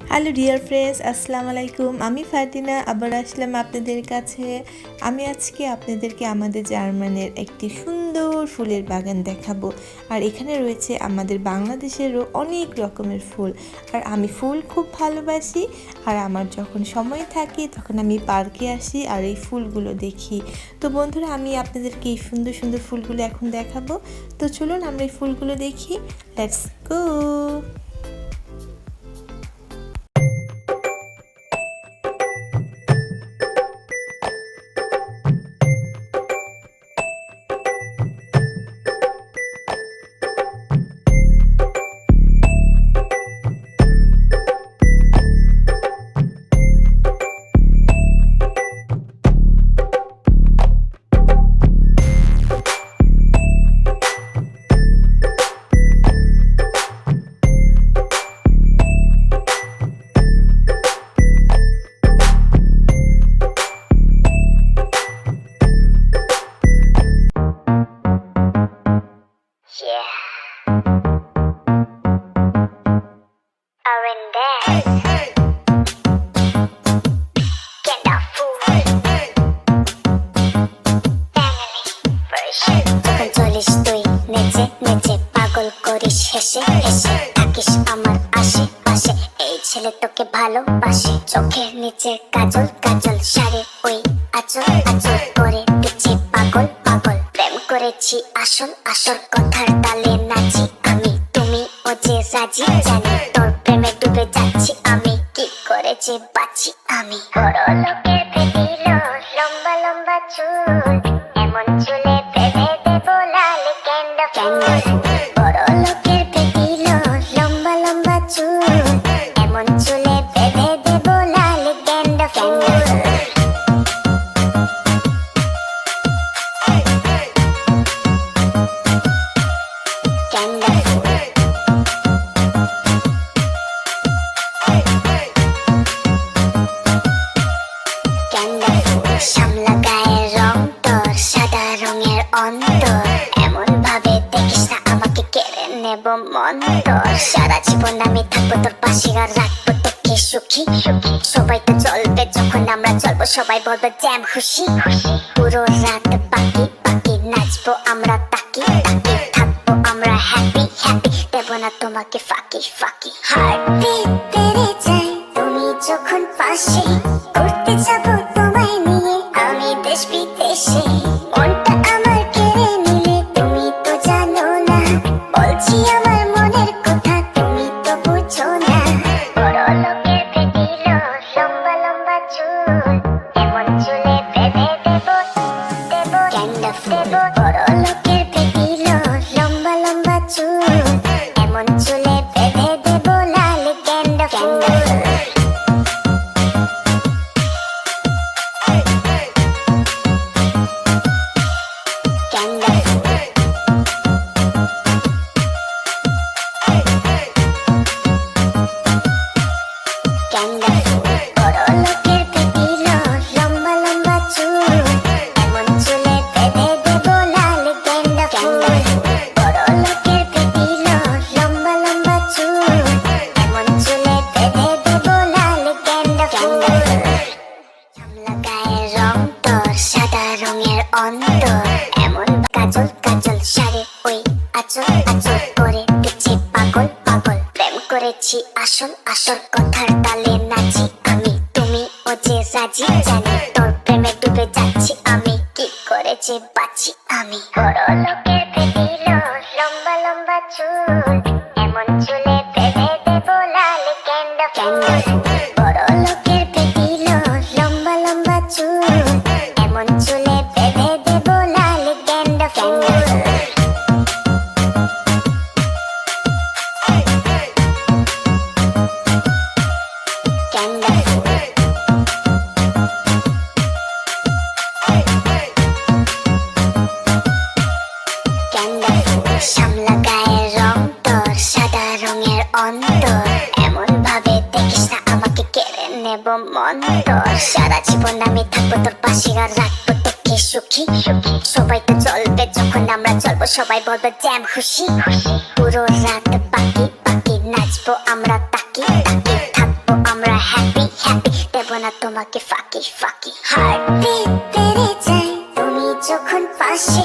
Hello dear friends আসসালামু আলাইকুম আমি ফাতিনা আবার আসলাম আপনাদের কাছে। আমি আজকে আপনাদেরকে আমাদের জার্মানের একটি সুন্দর ফুলের বাগান দেখাবো। আর এখানে রয়েছে আমাদের বাংলাদেশেরও অনেক রকমের ফুল। আর আমি ফুল খুব ভালোবাসি। আর আমার যখন সময় থাকে, তখন আমি পার্কে আসি আর এই ফুলগুলো দেখি। তো বন্ধুরা, আমি আপনাদেরকে এই সুন্দর সুন্দর ফুলগুলো এখন দেখাবো। তো চলুন আমরা এই ফুলগুলো দেখি। লেটস গো ছেলে তোকে ভালোবাসে। চোখের নিচে কাজল কাজল শাড়ির ওই আচল আচল করে দিচ্ছে পাগল পাগল। প্রেম করেছি আসল আসল কথার তালে নাচি আমি। তুমি ও যে রাজি জানি তোর প্রেমে ডুবে যাচ্ছি আমি। কি করেছে বাঁচি আমি। বড় লোকের লম্বা লম্বা চুলে তোর সাদা রঙের অন্তর এমন না আমাকে কেড়ে মন সারা জীবন আমি থাকব তোর পাশে আর রাখব তোকে সুখী সবাই তো চলবে যখন আমরা চলবো সবাই বলবে জ্যাম খুশি পুরো রাত বাকি বাকি নাচবো আমরা হ্যাপি হ্যাপি দেব না তোমাকে ফাঁকি ফাঁকি। হার্টবিট বেড়ে যায়, তুমি যখন পাশে করতে যাব তোমায় নিয়ে, আমি দেশ বিদেশে। এমন চুলে এমন কাজল কাজল শাড়ির ওই আচল আচল করে দিচ্ছে পাগল পাগল। প্রেম করেছি আসল আসল কথার তালে নাচি আমি। তুমি ও যে রাজি জানি তোর প্রেমে ডুবে যাচ্ছি আমি। কি করেছে বাঁচি আমি? বড় লোকের লম্বা লম্বা চুল এমন চুলে অন্তর এমন ভাবে দেখিস না আমাকে কেড়ে নেব মন সারা জীবন আমি থাকব তোর পাশে আর রাখব তোকে সুখী। সবাই তো চলবে যখন আমরা চলবো, সবাই বলবে, জ্যাম, খুশি। পুরো রাত বাকি বাকি নাচবো আমরা তাকি তাকি থাকব না তোমাকে ফাঁকি ফাঁকি। হার্টবিট বেড়ে যায়, তুমি যখন পাশে